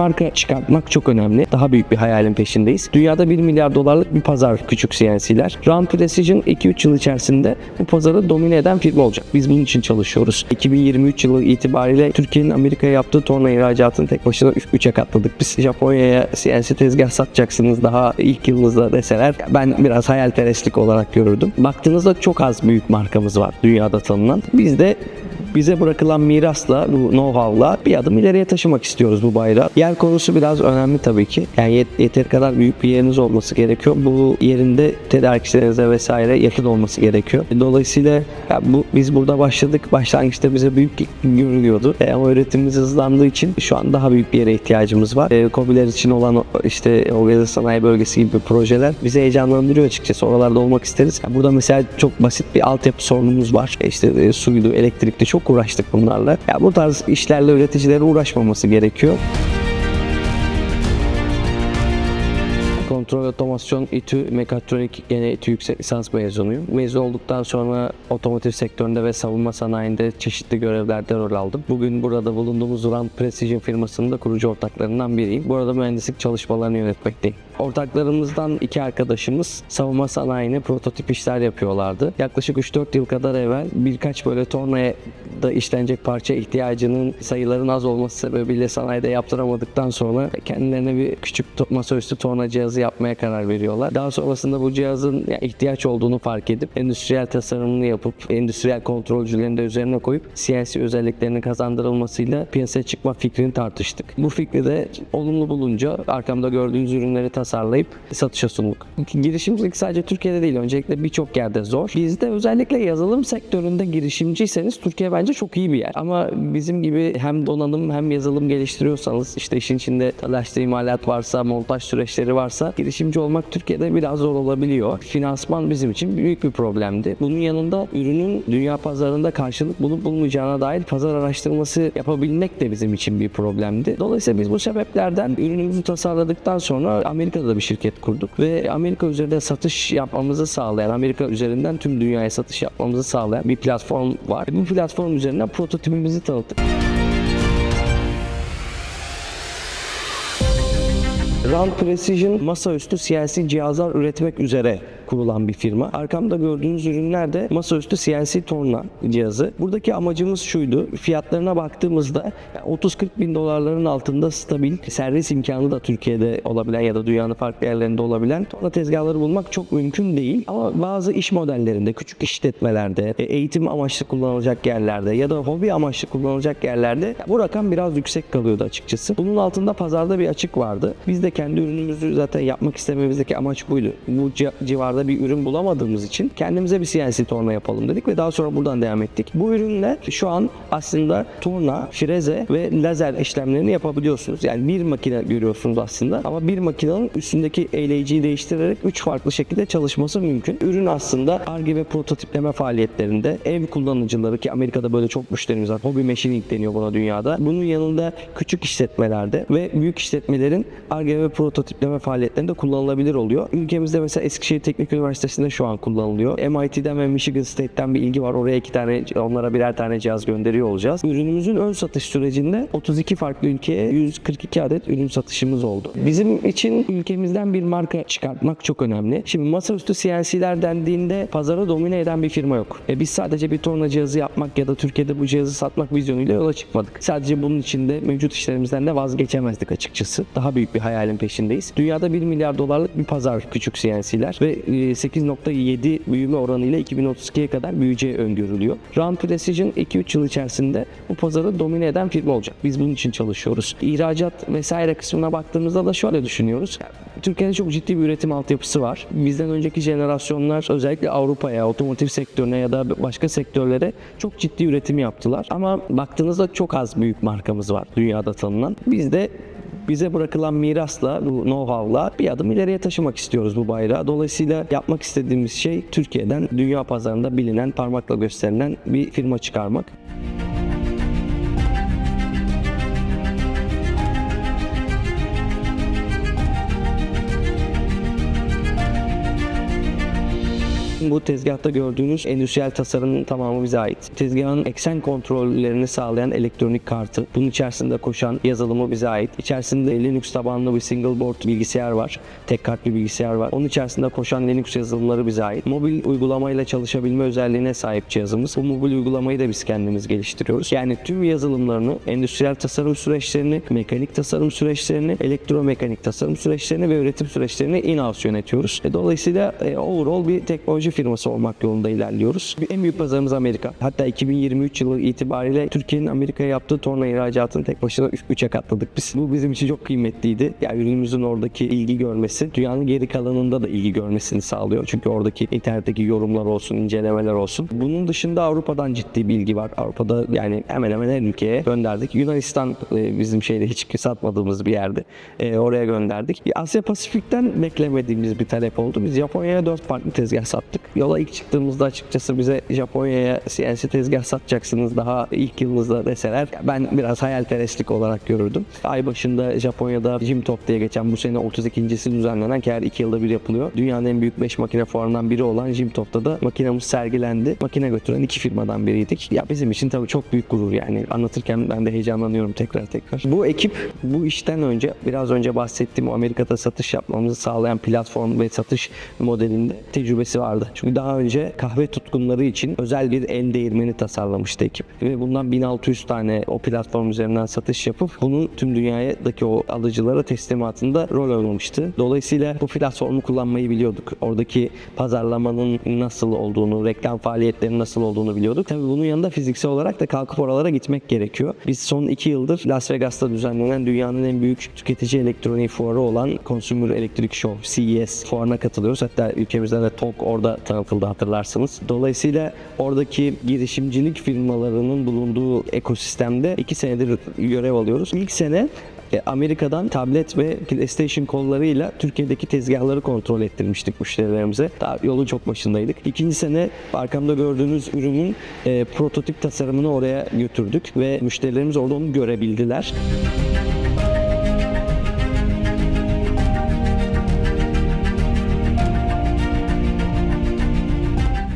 marka çıkartmak çok önemli. Daha büyük bir hayalin peşindeyiz. Dünyada 1 milyar dolarlık bir pazar küçük CNC'ler. Round Precision 2-3 yıl içerisinde bu pazarı domine eden firma olacak. Biz bunun için çalışıyoruz. 2023 yılı itibariyle Türkiye'nin Amerika'ya yaptığı torna ihracatını tek başına 3'e katladık. Biz Japonya'ya CNC tezgah satacaksınız daha ilk yılınızda deseler ben biraz hayalperestlik olarak görürdüm. Baktığınızda çok az büyük markamız var dünyada tanınan. Biz de bize bırakılan mirasla, bu know-how'la bir adım ileriye taşımak istiyoruz bu bayrağı. Yer konusu biraz önemli tabii ki. Yani yet- yeteri kadar büyük bir yeriniz olması gerekiyor. Bu yerinde tedarikçilerinize vesaire yakın olması gerekiyor. Dolayısıyla ya bu biz burada başladık. Başlangıçta bize büyük görülüyordu. E, ama üretimimiz hızlandığı için şu an daha büyük bir yere ihtiyacımız var. E, COBİ'ler için olan işte organize sanayi bölgesi gibi projeler bizi heyecanlandırıyor açıkçası. Oralarda olmak isteriz. Ya burada mesela çok basit bir altyapı sorunumuz var. E, işte e, suydu, elektrikli çok uğraştık bunlarla. Ya bu tarz işlerle üreticilerin uğraşmaması gerekiyor. Kontrol otomasyon İTÜ mekatronik gene İTÜ yüksek lisans mezunuyum. Mezun olduktan sonra otomotiv sektöründe ve savunma sanayinde çeşitli görevlerde rol aldım. Bugün burada bulunduğumuz Rand Precision firmasının da kurucu ortaklarından biriyim. Burada mühendislik çalışmalarını yönetmekteyim. Ortaklarımızdan iki arkadaşımız savunma sanayine prototip işler yapıyorlardı. Yaklaşık 3-4 yıl kadar evvel birkaç böyle tornaya da işlenecek parça ihtiyacının sayıların az olması sebebiyle sanayide yaptıramadıktan sonra kendilerine bir küçük masaüstü torna cihazı yapmaya karar veriyorlar. Daha sonrasında bu cihazın ya, ihtiyaç olduğunu fark edip endüstriyel tasarımını yapıp endüstriyel kontrolcülerini de üzerine koyup CNC özelliklerinin kazandırılmasıyla piyasaya çıkma fikrini tartıştık. Bu fikri de olumlu bulunca arkamda gördüğünüz ürünleri tasarlayıp satışa sunduk. Girişimcilik sadece Türkiye'de değil öncelikle birçok yerde zor. Bizde özellikle yazılım sektöründe girişimciyseniz Türkiye bence çok iyi bir yer. Ama bizim gibi hem donanım hem yazılım geliştiriyorsanız işte işin içinde talaşlı imalat varsa, montaj süreçleri varsa girişimci olmak Türkiye'de biraz zor olabiliyor. Finansman bizim için büyük bir problemdi. Bunun yanında ürünün dünya pazarında karşılık bulup bulmayacağına dair pazar araştırması yapabilmek de bizim için bir problemdi. Dolayısıyla biz bu sebeplerden ürünümüzü tasarladıktan sonra Amerika'da da bir şirket kurduk ve Amerika üzerinde satış yapmamızı sağlayan, Amerika üzerinden tüm dünyaya satış yapmamızı sağlayan bir platform var. Bu platform üzerinden prototipimizi tanıttık. Rand Precision masaüstü CNC cihazlar üretmek üzere kurulan bir firma. Arkamda gördüğünüz ürünler de masaüstü CNC torna cihazı. Buradaki amacımız şuydu. Fiyatlarına baktığımızda yani 30-40 bin dolarların altında stabil servis imkanı da Türkiye'de olabilen ya da dünyanın farklı yerlerinde olabilen torna tezgahları bulmak çok mümkün değil. Ama bazı iş modellerinde, küçük işletmelerde, e, eğitim amaçlı kullanılacak yerlerde ya da hobi amaçlı kullanılacak yerlerde bu rakam biraz yüksek kalıyordu açıkçası. Bunun altında pazarda bir açık vardı. Biz de kendi ürünümüzü zaten yapmak istememizdeki amaç buydu. Bu ci- civarda bir ürün bulamadığımız için kendimize bir CNC torna yapalım dedik ve daha sonra buradan devam ettik. Bu ürünler şu an aslında torna, freze ve lazer işlemlerini yapabiliyorsunuz. Yani bir makine görüyorsunuz aslında ama bir makinenin üstündeki eğleyiciyi değiştirerek üç farklı şekilde çalışması mümkün. Ürün aslında ARGE prototipleme faaliyetlerinde ev kullanıcıları ki Amerika'da böyle çok müşterimiz var. Hobby machining deniyor buna dünyada. Bunun yanında küçük işletmelerde ve büyük işletmelerin ARGE prototipleme faaliyetlerinde kullanılabilir oluyor. Ülkemizde mesela Eskişehir Teknik Üniversitesi'nde şu an kullanılıyor. MIT'den ve Michigan State'ten bir ilgi var. Oraya iki tane, onlara birer tane cihaz gönderiyor olacağız. Ürünümüzün ön satış sürecinde 32 farklı ülkeye 142 adet ürün satışımız oldu. Bizim için ülkemizden bir marka çıkartmak çok önemli. Şimdi masaüstü CNC'ler dendiğinde pazarı domine eden bir firma yok. E biz sadece bir torna cihazı yapmak ya da Türkiye'de bu cihazı satmak vizyonuyla yola çıkmadık. Sadece bunun için de mevcut işlerimizden de vazgeçemezdik açıkçası. Daha büyük bir hayalin peşindeyiz. Dünyada 1 milyar dolarlık bir pazar küçük CNC'ler ve e, 8.7 büyüme oranıyla 2032'ye kadar büyüyeceği öngörülüyor. Round Precision 2-3 yıl içerisinde bu pazarı domine eden firma olacak. Biz bunun için çalışıyoruz. İhracat vesaire kısmına baktığımızda da şöyle düşünüyoruz. Türkiye'de çok ciddi bir üretim altyapısı var. Bizden önceki jenerasyonlar özellikle Avrupa'ya, otomotiv sektörüne ya da başka sektörlere çok ciddi üretim yaptılar. Ama baktığınızda çok az büyük markamız var dünyada tanınan. Biz de bize bırakılan mirasla, bu know-how'la bir adım ileriye taşımak istiyoruz bu bayrağı. Dolayısıyla yapmak istediğimiz şey Türkiye'den dünya pazarında bilinen, parmakla gösterilen bir firma çıkarmak. Bu tezgahta gördüğünüz endüstriyel tasarımın tamamı bize ait. Tezgahın eksen kontrollerini sağlayan elektronik kartı, bunun içerisinde koşan yazılımı bize ait. İçerisinde Linux tabanlı bir single board bilgisayar var. Tek kart bir bilgisayar var. Onun içerisinde koşan Linux yazılımları bize ait. Mobil uygulamayla çalışabilme özelliğine sahip cihazımız. Bu mobil uygulamayı da biz kendimiz geliştiriyoruz. Yani tüm yazılımlarını, endüstriyel tasarım süreçlerini, mekanik tasarım süreçlerini, elektromekanik tasarım süreçlerini ve üretim süreçlerini in-house yönetiyoruz. E, Dolayısıyla e, overall bir teknoloji firması olmak yolunda ilerliyoruz. En büyük pazarımız Amerika. Hatta 2023 yılı itibariyle Türkiye'nin Amerika'ya yaptığı torna ihracatını tek başına 3'e katladık biz. Bu bizim için çok kıymetliydi. Yani ürünümüzün oradaki ilgi görmesi, dünyanın geri kalanında da ilgi görmesini sağlıyor. Çünkü oradaki internetteki yorumlar olsun, incelemeler olsun. Bunun dışında Avrupa'dan ciddi bir ilgi var. Avrupa'da yani hemen hemen her ülkeye gönderdik. Yunanistan e, bizim şeyde hiç satmadığımız bir yerde. E, oraya gönderdik. Asya Pasifik'ten beklemediğimiz bir talep oldu. Biz Japonya'ya dört farklı tezgah sattık. Yola ilk çıktığımızda açıkçası bize Japonya'ya CNC tezgah satacaksınız daha ilk yılınızda deseler ben biraz hayalperestlik olarak görürdüm. Ay başında Japonya'da Jimtop diye geçen bu sene 32.si düzenlenen ki her iki yılda bir yapılıyor. Dünyanın en büyük 5 makine fuarından biri olan Jimtop'ta da makinemiz sergilendi. Makine götüren iki firmadan biriydik. Ya bizim için tabii çok büyük gurur yani. Anlatırken ben de heyecanlanıyorum tekrar tekrar. Bu ekip bu işten önce biraz önce bahsettiğim Amerika'da satış yapmamızı sağlayan platform ve satış modelinde tecrübesi vardı. Çünkü daha önce kahve tutkunları için özel bir el değirmeni tasarlamıştı ekip. Ve bundan 1600 tane o platform üzerinden satış yapıp bunu tüm dünyadaki o alıcılara teslimatında rol oynamıştı. Dolayısıyla bu platformu kullanmayı biliyorduk. Oradaki pazarlamanın nasıl olduğunu, reklam faaliyetlerinin nasıl olduğunu biliyorduk. Tabii bunun yanında fiziksel olarak da kalkıp oralara gitmek gerekiyor. Biz son iki yıldır Las Vegas'ta düzenlenen dünyanın en büyük tüketici elektronik fuarı olan Consumer Electric Show, CES fuarına katılıyoruz. Hatta ülkemizde de TOG orada tanıtıldı hatırlarsınız. Dolayısıyla oradaki girişimcilik firmalarının bulunduğu ekosistemde iki senedir görev alıyoruz. İlk sene e, Amerika'dan tablet ve PlayStation kollarıyla Türkiye'deki tezgahları kontrol ettirmiştik müşterilerimize. Daha yolun çok başındaydık. İkinci sene arkamda gördüğünüz ürünün e, prototip tasarımını oraya götürdük ve müşterilerimiz orada onu görebildiler.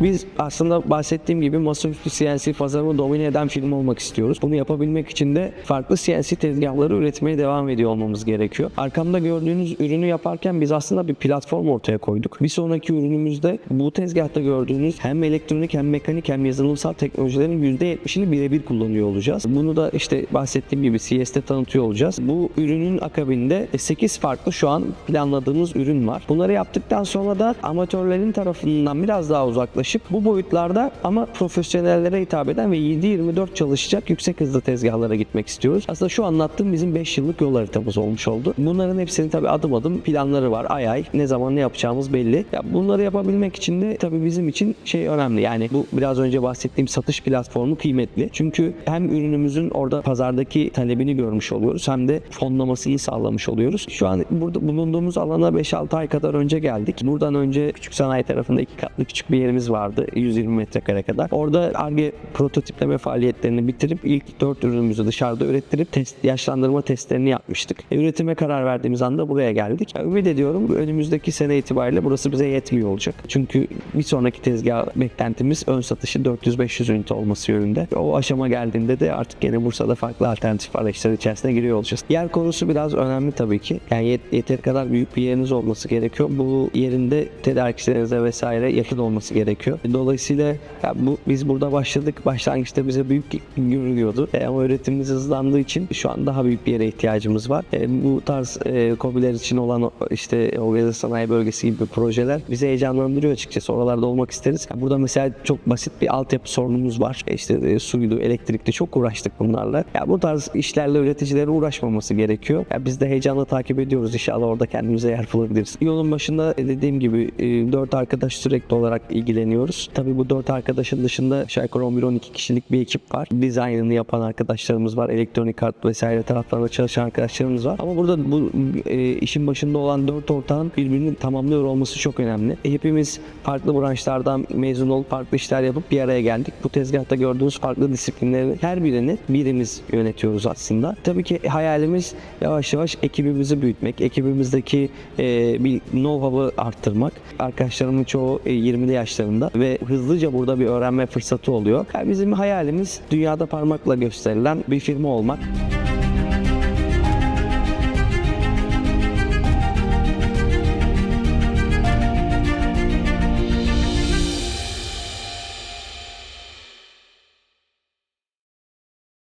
Biz aslında bahsettiğim gibi masaüstü CNC pazarını domine eden firma olmak istiyoruz. Bunu yapabilmek için de farklı CNC tezgahları üretmeye devam ediyor olmamız gerekiyor. Arkamda gördüğünüz ürünü yaparken biz aslında bir platform ortaya koyduk. Bir sonraki ürünümüzde bu tezgahta gördüğünüz hem elektronik hem mekanik hem yazılımsal teknolojilerin %70'ini birebir kullanıyor olacağız. Bunu da işte bahsettiğim gibi CS'te tanıtıyor olacağız. Bu ürünün akabinde 8 farklı şu an planladığımız ürün var. Bunları yaptıktan sonra da amatörlerin tarafından biraz daha uzaklaşıp bu boyutlarda ama profesyonellere hitap eden ve 7-24 çalışacak yüksek hızlı tezgahlara gitmek istiyoruz. Aslında şu anlattığım bizim 5 yıllık yol haritamız olmuş oldu. Bunların hepsinin tabii adım adım planları var. Ay ay ne zaman ne yapacağımız belli. Ya bunları yapabilmek için de tabii bizim için şey önemli. Yani bu biraz önce bahsettiğim satış platformu kıymetli. Çünkü hem ürünümüzün orada pazardaki talebini görmüş oluyoruz hem de fonlamasını sağlamış oluyoruz. Şu an burada bulunduğumuz alana 5-6 ay kadar önce geldik. Buradan önce küçük sanayi tarafında iki katlı küçük bir yerimiz vardı. 120 metrekare kadar. Orada ARGE prototipleme faaliyetlerini bitirip ilk 4 ürünümüzü dışarıda ürettirip test, yaşlandırma testlerini yapmıştık. E, üretime karar verdiğimiz anda buraya geldik. Ya, ümit ediyorum önümüzdeki sene itibariyle burası bize yetmiyor olacak. Çünkü bir sonraki tezgah beklentimiz ön satışı 400-500 ünite olması yönünde. O aşama geldiğinde de artık gene Bursa'da farklı alternatif araçlar içerisine giriyor olacağız. Yer konusu biraz önemli tabii ki. Yani yet- yeteri kadar büyük bir yeriniz olması gerekiyor. Bu yerinde tedarikçilerinize vesaire yakın olması gerekiyor. Dolayısıyla ya bu biz burada başladık. Başlangıçta bize büyük görünüyordu. E, ama üretimimiz hızlandığı için şu an daha büyük bir yere ihtiyacımız var. E, bu tarz e, COBİ'ler için olan o- işte organize sanayi bölgesi gibi projeler bizi heyecanlandırıyor açıkçası. Oralarda olmak isteriz. Ya burada mesela çok basit bir altyapı sorunumuz var. E, işte e, suydu, elektrikli çok uğraştık bunlarla. Ya bu tarz işlerle üreticilerin uğraşmaması gerekiyor. Ya biz de heyecanla takip ediyoruz. İnşallah orada kendimize yer bulabiliriz. Yolun başında e, dediğim gibi e, dört arkadaş sürekli olarak ilgileniyor kullanıyoruz. Tabii bu dört arkadaşın dışında yukarı 11-12 kişilik bir ekip var. Dizaynını yapan arkadaşlarımız var. Elektronik kart vesaire taraflarında çalışan arkadaşlarımız var. Ama burada bu e, işin başında olan dört ortağın birbirini tamamlıyor olması çok önemli. E, hepimiz farklı branşlardan mezun olup farklı işler yapıp bir araya geldik. Bu tezgahta gördüğünüz farklı disiplinlerin her birini birimiz yönetiyoruz aslında. Tabii ki hayalimiz yavaş yavaş ekibimizi büyütmek, ekibimizdeki e, bir know-how'ı arttırmak. Arkadaşlarımın çoğu e, 20'li yaşlarında ve hızlıca burada bir öğrenme fırsatı oluyor. Bizim hayalimiz dünyada parmakla gösterilen bir firma olmak.